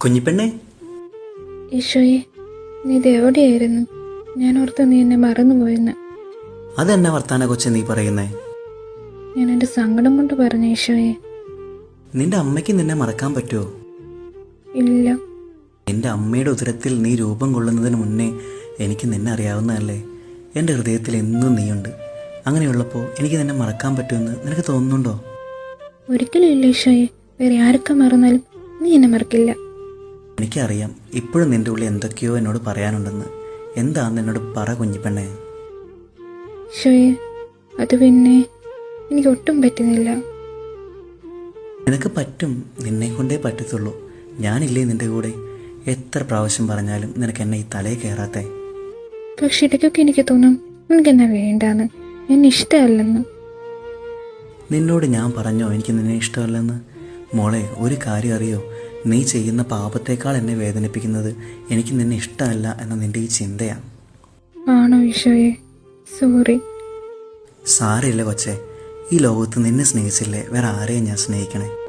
കുഞ്ഞിപ്പെണ്ണേ. ഈശോയെ നീ ദേവടിയായിരുന്നു. ഞാൻ ഓർത്ത് നീ എന്നെ മറന്നുപോയെന്ന്. അതെന്നെ വർത്താന കൊച്ചെ നീ പറയുന്നേ? ഞാൻ എന്റെ സങ്കടം കൊണ്ട് പറഞ്ഞു ഈശോയെ. നിന്റെ അമ്മയ്ക്ക് നിന്നെ മറക്കാൻ പറ്റുമോ ഇല്ല. എന്റെ അമ്മയുടെ ഉദരത്തിൽ നീ രൂപം കൊള്ളുന്നതിന് മുന്നേ എനിക്ക് നിന്നെ അറിയാവുന്നതല്ലേ? എന്റെ ഹൃദയത്തിൽ എന്നും നീയുണ്ട്. അങ്ങനെയുള്ളപ്പോൾ എനിക്ക് നിന്നെ മറക്കാൻ പറ്റുമെന്ന് നിനക്ക് തോന്നുന്നുണ്ടോ? ഒരിക്കലും ഇല്ല ഈശോയെ. വേറെ ആരൊക്കെ മറന്നാലും നീ എന്നെ മറക്കില്ല. എനിക്കറിയാം ഇപ്പോഴും നിന്റെ ഉള്ളിൽ എന്തൊക്കെയോ എന്നോട് പറയാനുണ്ടെന്ന്. എന്താണെന്ന് എന്നോട് പറ കുഞ്ഞിപ്പെണ്ണേ അത് പിന്നെ എനിക്ക് ഒട്ടും പറ്റുന്നില്ല. നിനക്ക് പറ്റും നിന്നെ കൊണ്ടേ പറ്റത്തുള്ളൂ. ഞാനില്ലേ നിന്റെ കൂടെ? എത്ര പ്രാവശ്യം പറഞ്ഞാലും നിനക്ക് എന്നെ ഈ തലയിൽ കയറാത്തെ പക്ഷെ ഇടയ്ക്കൊക്കെ എനിക്ക് തോന്നും എനിക്കെന്നാ വേണ്ടാന്ന്. എന്നെ ഇഷ്ടമല്ലെന്ന്. നിന്നോട് ഞാൻ പറഞ്ഞോ എനിക്ക് നിന്നെ ഇഷ്ടമല്ലെന്ന്? മോളെ ഒരു കാര്യം അറിയോ? നീ ചെയ്യുന്ന പാപത്തേക്കാൾ എന്നെ വേദനിപ്പിക്കുന്നത് എനിക്ക് നിന്നെ ഇഷ്ടമല്ല എന്ന നിന്റെ ഈ ചിന്തയാണ് ആണോ ഈശോയെ? സോറി. സാരമില്ല കൊച്ചേ. ഈ ലോകത്ത് നിന്നെ സ്നേഹിച്ചില്ലേ? വേറെ ആരെയും ഞാൻ സ്നേഹിക്കണേ?